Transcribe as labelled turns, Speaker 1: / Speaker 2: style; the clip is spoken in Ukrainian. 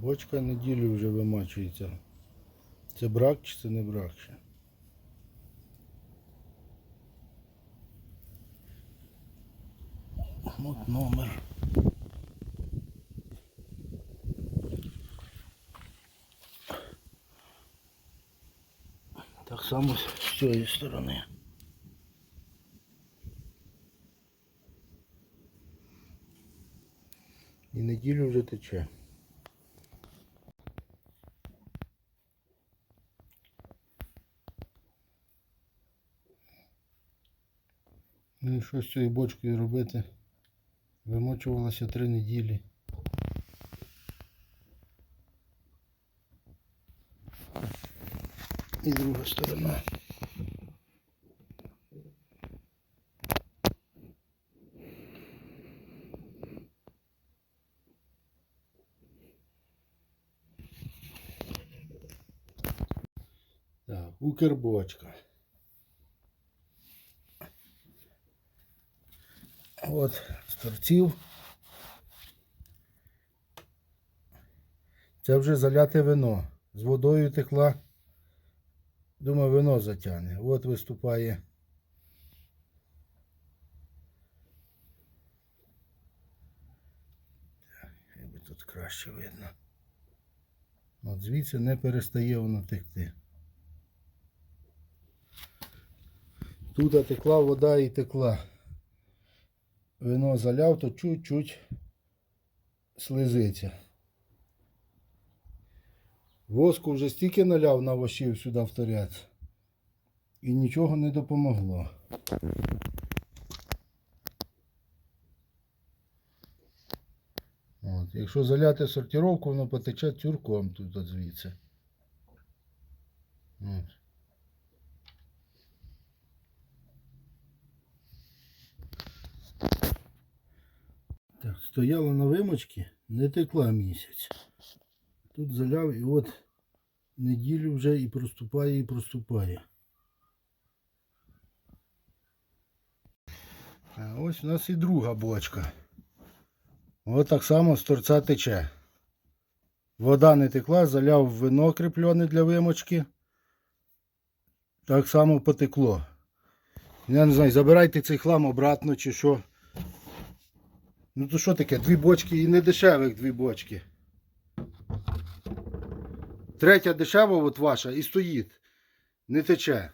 Speaker 1: Бочка неділю вже вимачується. Це брак чи це не брак ще? От номер. Так само з цієї сторони. І неділю вже тече. Ну і що з цією бочкою робити? Вимочувалося три неділі. І друга сторона. Так, укрбочка. От з торців. Це вже заляте вино. З водою текла. Думаю, вино затягне. От виступає. Якби тут краще видно. От звідси не перестає воно текти. Тут текла вода і текла. Вино заляв, то чуть-чуть слизиться. Воску вже стільки наляв на вошів сюди в торець. І нічого не допомогло. От. Якщо заляти сортировку, воно потече тюрком тут от звідси. От. Так, стояла на вимочці, не текла місяць. Тут заляв і от неділю вже і проступає, і проступає. А ось у нас і друга бочка. Ось так само з торця тече. Вода не текла, заляв вино кріплене для вимочки. Так само потекло. Я не знаю, забирайте цей хлам обратно чи що. Ну то що таке? Дві бочки і не дешевих дві бочки. Третя дешева от ваша і стоїть. Не тече.